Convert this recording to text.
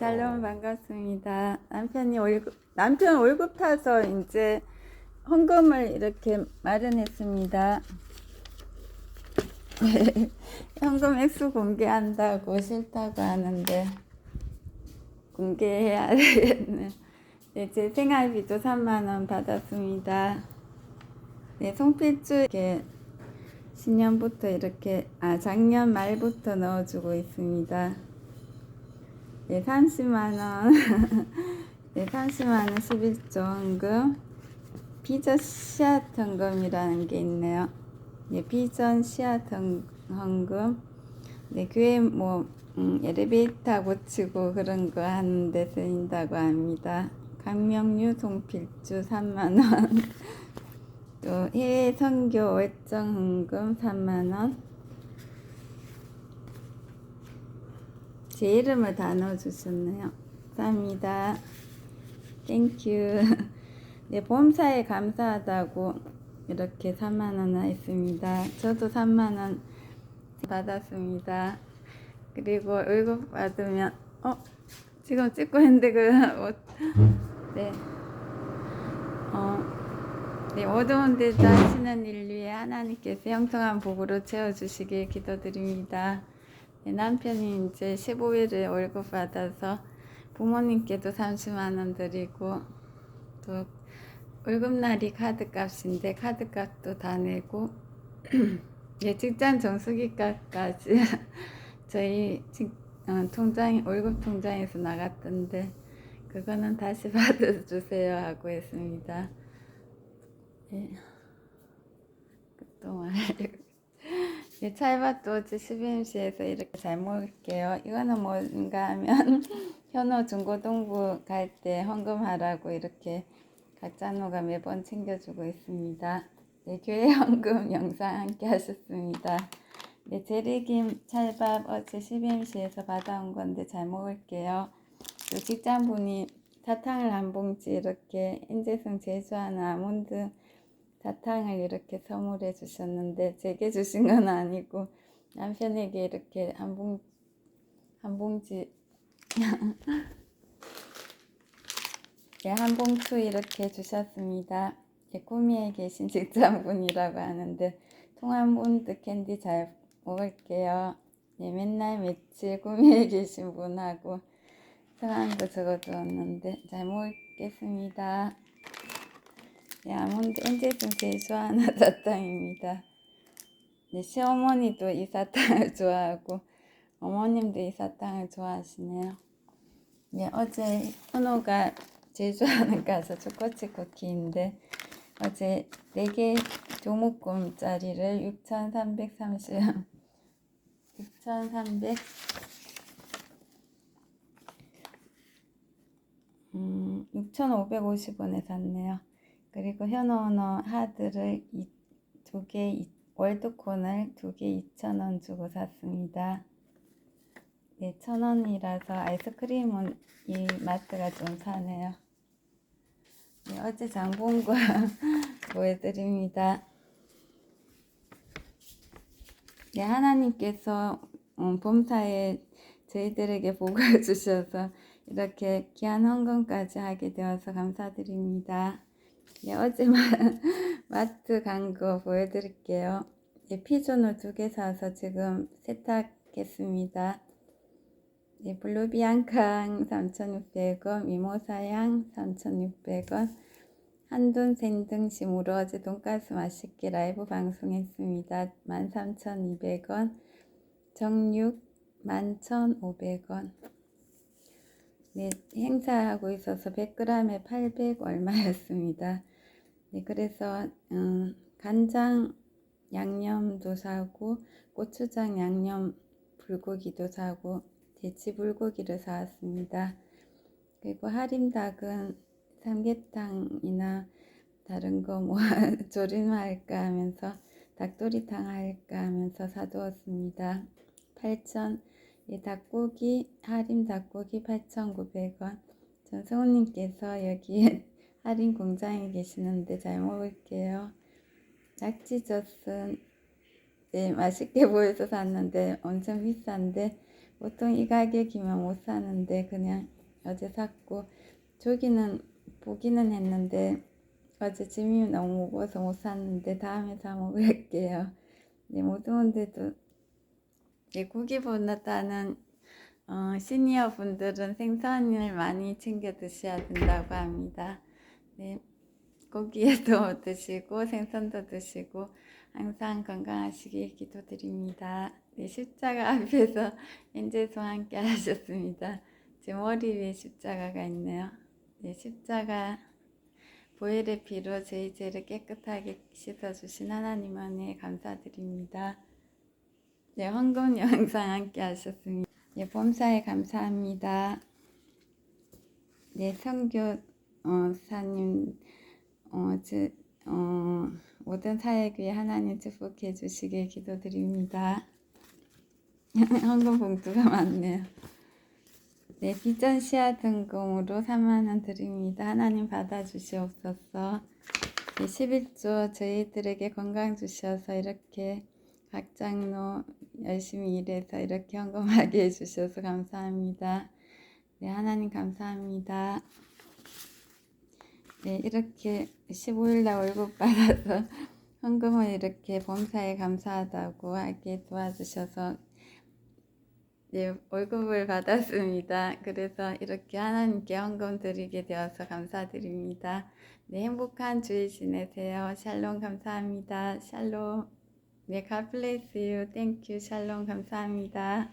샬롬 반갑습니다. 남편이 월급 남편 월급 타서 이제 헌금을 이렇게 마련했습니다. 현금 액수 공개한다고 싫다고 하는데 공개해야 되겠네. 네, 제 생활비도 3만 원 받았습니다. 네, 송필주 이렇게 신년부터 이렇게 아 작년 말부터 넣어주고 있습니다. 네, 30만 원. 네, 30만 원 11조 헌금. 비전 씨앗 헌금이라는 게 있네요. 네, 비전 씨앗 헌- 헌금. 네, 교회 뭐 음, 엘리베이터 고치고 그런 거 하는 데 쓰인다고 합니다. 강명유 송필주 3만 원. 또 해외 선교 월정 헌금 3만 원. 제 이름을 다 넣어주셨네요. 감사합니다. 땡큐. 네, 보험사에 감사하다고 이렇게 3만원 했습니다. 저도 3만원 받았습니다. 그리고 월급 받으면, 어, 지금 찍고 있는데 그, 어, 네. 어, 네, 어두운 데도 하시는 일 위해 하나님께서 형통한 복으로 채워주시길 기도드립니다. 네, 남편이 이제 15일에 월급 받아서 부모님께도 30만 원 드리고 또 월급날이 카드값인데 카드값도 다 내고 예, 직장 정수기값까지 저희 직- 어, 통장 월급 통장에서 나갔던데 그거는 다시 받아주세요 하고 했습니다. 예. 그동안 예, 찰밥도 어제 12MC에서 이렇게 잘 먹을게요. 이거는 뭔가 하면 현호 중고등부 갈 때 헌금하라고 이렇게 각자노가 매번 챙겨주고 있습니다. 네, 교회 헌금 영상 함께 하셨습니다. 네, 재래김 찰밥 어제 12MC에서 받아온 건데 잘 먹을게요. 또 직장분이 사탕을 한 봉지 이렇게 인제성 제주하는 아몬드 사탕을 이렇게 선물해 주셨는데 제게 주신 건 아니고 남편에게 이렇게 한 봉, 한 봉지 네, 한 봉투 이렇게 주셨습니다. 예, 구미에 계신 직장분이라고 하는데 통한본드 캔디 잘 먹을게요. 예, 맨날 며칠 구미에 계신 분하고 성함도 적어두었는데 잘 먹겠습니다. 네, 아몬드 엔젤슨 제일 좋아하는 사탕입니다. 네, 시어머니도 이 사탕을 좋아하고 어머님도 이 사탕을 좋아하시네요. 네, 어제 현호가 제일 좋아하는 가서 초코칩 쿠키인데 어제 4개 조목금짜리를 6,330 6,300 음, 6,550원에 샀네요. 그리고 현어언어 하드를 이, 두 개, 이- 월드콘을 두 개 2,000원 주고 샀습니다. 네, 1,000원이라서 아이스크림은 이 마트가 좀 사네요. 네, 어제 장본 거 보여드립니다. 네, 하나님께서 음, 봄사에 저희들에게 복을 주셔서 이렇게 귀한 헌금까지 하게 되어서 감사드립니다. 네, 어제 마, 마트 간 거 보여드릴게요. 네, 피존을 두 개 사서 지금 세탁했습니다. 네, 블루비앙캉 3,600원, 미모사양 3,600원, 한돈 샌등심으로 어제 돈가스 맛있게 라이브 방송했습니다. 13,200원, 정육 11,500원. 네, 행사하고 있어서 100g에 800 얼마였습니다. 네, 그래서 음, 간장 양념도 사고 고추장 양념 불고기도 사고 대치 불고기를 사왔습니다. 그리고 하림닭은 삼계탕이나 다른 거 뭐 조림 할까 하면서 닭도리탕 할까 하면서 사두었습니다. 8,000이 닭고기 할인 닭고기 8,900원. 전 성우님께서 여기 할인 공장에 계시는데 잘 먹을게요. 낙지젓은 네, 맛있게 보여서 샀는데 엄청 비싼데 보통 이 가격이면 못 사는데 그냥 어제 샀고 조기는 보기는 했는데 어제 짐이 너무 무거워서 못 샀는데 다음에 사 먹을게요. 네, 모두분들도 네, 고기보다는 어, 시니어 분들은 생선을 많이 챙겨 드셔야 된다고 합니다. 네, 고기에도 드시고 생선도 드시고 항상 건강하시길 기도드립니다. 네, 십자가 앞에서 엔제송 함께 하셨습니다. 제 머리 위에 십자가가 있네요. 네, 십자가 보혈의 피로 저희 죄를 깨끗하게 씻어주신 하나님 은혜 감사드립니다. 네, 헌금 영상 함께 하셨습니다. 네, 범사에 감사합니다. 네, 성교 어, 사님 어, 저, 어, 모든 사역 위에 하나님 축복해 주시길 기도드립니다. 헌금 봉투가 많네요. 네, 비전 시야 등금으로 3만원 드립니다. 하나님 받아주시옵소서. 네, 11조 저희들에게 건강 주셔서 이렇게 각 장로 열심히 일해서 이렇게 헌금하게 해주셔서 감사합니다. 네, 하나님 감사합니다. 네, 이렇게 15일날 월급 받아서 헌금을 이렇게 범사에 감사하다고 하게 도와주셔서 네, 월급을 받았습니다. 그래서 이렇게 하나님께 헌금 드리게 되어서 감사드립니다. 네, 행복한 주일 지내세요. 샬롬 감사합니다. 샬롬. 네, God bless you. Thank you. 샬롬 감사합니다.